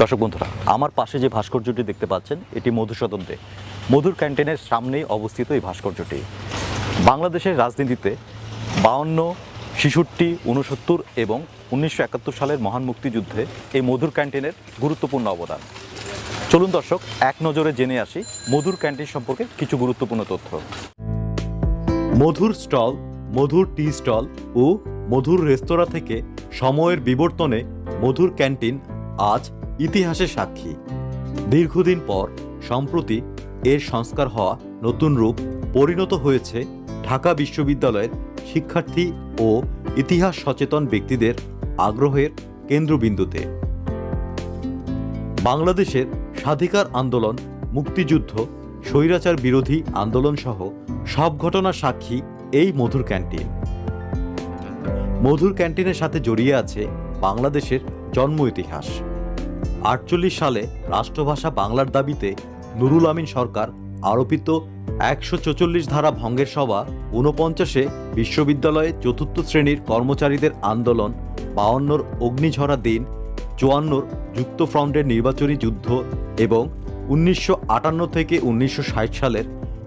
দর্শক বন্ধুরা, আমার পাশে যে ভাস্কর্যটি দেখতে পাচ্ছেন, এটি মধুসূদন দে। মধুর ক্যান্টিনের সামনেই অবস্থিত এই ভাস্কর্যটি। বাংলাদেশের রাজনীতিতে বাউন্ন, ছেষট্টি উনসত্তর এবং উনিশশো একাত্তর সালের মহান মুক্তিযুদ্ধে এই মধুর ক্যান্টিনের গুরুত্বপূর্ণ অবদান। চলুন দর্শক, এক নজরে জেনে আসি মধুর ক্যান্টিন সম্পর্কে কিছু গুরুত্বপূর্ণ তথ্য। মধুর স্টল, মধুর টি স্টল ও মধুর রেস্তোরাঁ থেকে সময়ের বিবর্তনে মধুর ক্যান্টিন আজ ইতিহাসের সাক্ষী। দীর্ঘদিন পর, সম্প্রতি এর সংস্কার হওয়া নতুন রূপ পরিণত হয়েছে ঢাকা বিশ্ববিদ্যালয়ের শিক্ষার্থী ও ইতিহাস সচেতন ব্যক্তিদের আগ্রহের কেন্দ্রবিন্দুতে। বাংলাদেশের স্বাধিকার আন্দোলন, মুক্তিযুদ্ধ, স্বৈরাচার বিরোধী আন্দোলন সহ সব ঘটনার সাক্ষী এই মধুর ক্যান্টিন। মধুর ক্যান্টিনের সাথে জড়িয়ে আছে বাংলাদেশের জন্ম ইতিহাস। আটচল্লিশ সালে রাষ্ট্রভাষা বাংলার দাবিতে নুরুল আমিন সরকার আরোপিত একশো চৌচল্লিশ ধারা ভঙ্গের সভা ঊনপঞ্চাশে বিশ্ববিদ্যালয়ে চতুর্থ শ্রেণির কর্মচারীদের আন্দোলন, বাউন্নর অগ্নিঝরা দিন, চুয়ান্নর যুক্তফ্রন্টের নির্বাচনী যুদ্ধ এবং উনিশশো আটান্ন থেকে উনিশশো ষাট সালের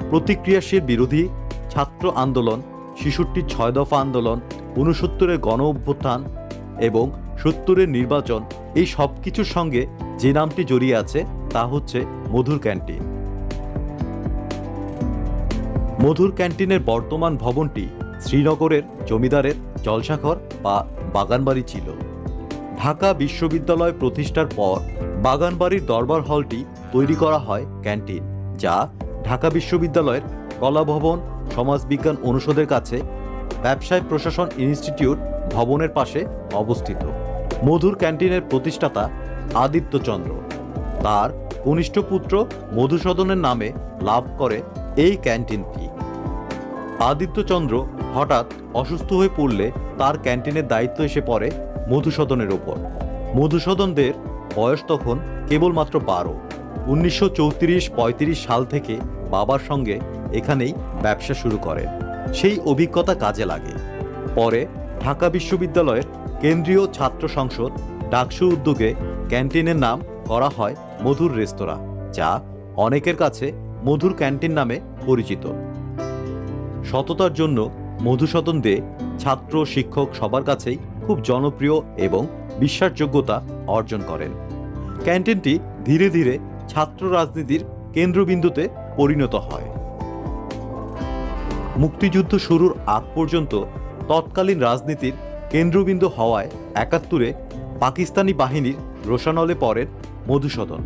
প্রতিক্রিয়াশীল বিরোধী ছাত্র আন্দোলন শিশুটির ছয় দফা আন্দোলন, ঊনসত্তরের গণ অভ্যুত্থান এবং সত্তরের নির্বাচন, এই সব কিছুর সঙ্গে যে নামটি জড়িয়ে আছে তা হচ্ছে মধুর ক্যান্টিন। মধুর ক্যান্টিনের বর্তমান ভবনটি শ্রীনগরের জমিদারের জলসাঘর বা বাগানবাড়ি ছিল। ঢাকা বিশ্ববিদ্যালয় প্রতিষ্ঠার পর বাগানবাড়ির দরবার হলটি তৈরি করা হয় ক্যান্টিন, যা ঢাকা বিশ্ববিদ্যালয়ের কলাভবন, সমাজবিজ্ঞান অনুষদের কাছে ব্যবসায় প্রশাসন ইনস্টিটিউট ভবনের পাশে অবস্থিত। মধুর ক্যান্টিনের প্রতিষ্ঠাতা আদিত্যচন্দ্র তার কনিষ্ঠ পুত্র মধুসূদনের নামে লাভ করে এই ক্যান্টিনটি। আদিত্যচন্দ্র হঠাৎ অসুস্থ হয়ে পড়লে তার ক্যান্টিনের দায়িত্ব এসে পড়ে মধুসূদনের ওপর। মধুসূদনদের বয়স তখন কেবলমাত্র বারো। উনিশশো চৌত্রিশ পঁয়ত্রিশ সাল থেকে বাবার সঙ্গে এখানেই ব্যবসা শুরু করেন সেই অভিজ্ঞতা কাজে লাগে। পরে ঢাকা বিশ্ববিদ্যালয়ের কেন্দ্রীয় ছাত্র সংসদ ডাকসু উদ্যোগে ক্যান্টিনের নাম করা হয় মধুর রেস্তোরাঁ, যা অনেকের কাছে মধুর ক্যান্টিন নামে পরিচিত। সততার জন্য মধুসূদন দে ছাত্র শিক্ষক সবার কাছেই খুব জনপ্রিয় এবং বিশ্বাসযোগ্যতা অর্জন করেন। ক্যান্টিনটি ধীরে ধীরে ছাত্র রাজনীতির কেন্দ্রবিন্দুতে পরিণত হয়। মুক্তিযুদ্ধ শুরুর আগ পর্যন্ত তৎকালীন রাজনীতির কেন্দ্রবিন্দু হওয়ায় একাত্তরে পাকিস্তানি বাহিনীর রোশানলে পড়েন মধুসূদন।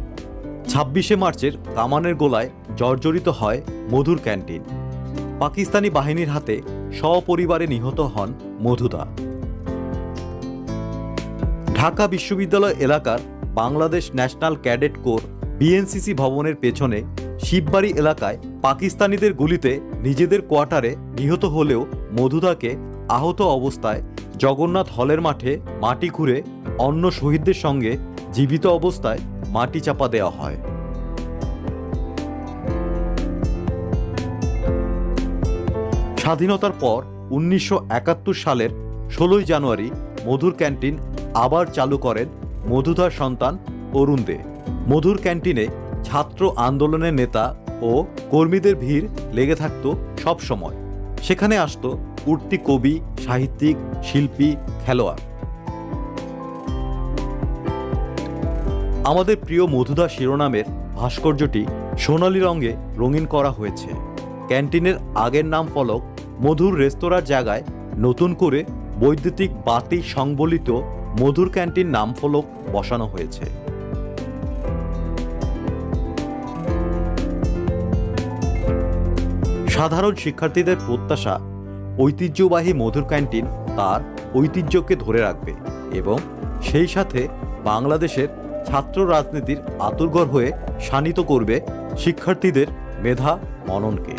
ছাব্বিশে মার্চের কামানের গোলায় জর্জরিত হয় মধুর ক্যান্টিন। পাকিস্তানি বাহিনীর হাতে সপরিবারে নিহত হন মধুদা। ঢাকা বিশ্ববিদ্যালয় এলাকার Bangladesh national cadet corps BNCC ভবনের পেছনে শিববাড়ি এলাকায় পাকিস্তানিদের গুলিতে নিজেদের কোয়ার্টারে নিহত হলেও মধুদাকে আহত অবস্থায় জগন্নাথ হলের মাঠে মাটি খুঁড়ে অন্য শহীদদের সঙ্গে জীবিত অবস্থায় মাটি চাপা দেওয়া হয়। স্বাধীনতার পর উনিশশো একাত্তর সালের ষোলোই জানুয়ারি মধুর ক্যান্টিন আবার চালু করেন মধুধার সন্তান অরুণ দে। মধুর ক্যান্টিনে ছাত্র আন্দোলনের নেতা ও কর্মীদের ভিড় লেগে থাকত সব সময় সেখানে আসতো উঠতি কবি, সাহিত্যিক, শিল্পী, খেলোয়াড়। আমাদের প্রিয় মধুদা শিরোনামের ভাস্কর্যটি সোনালী রঙে রঙিন করা হয়েছে। ক্যান্টিনের আগের নাম ফলক মধুর রেস্তোরাঁর জায়গায় নতুন করে বৈদ্যুতিক বাতি সংবলিত মধুর ক্যান্টিন নাম ফলক বসানো হয়েছে। সাধারণ শিক্ষার্থীদের প্রত্যাশা ঐতিহ্যবাহী মধুর ক্যান্টিন তার ঐতিহ্যকে ধরে রাখবে এবং সেই সাথে বাংলাদেশের ছাত্র রাজনীতির আতুরগড় হয়ে শানিত করবে শিক্ষার্থীদের মেধা, মননকে।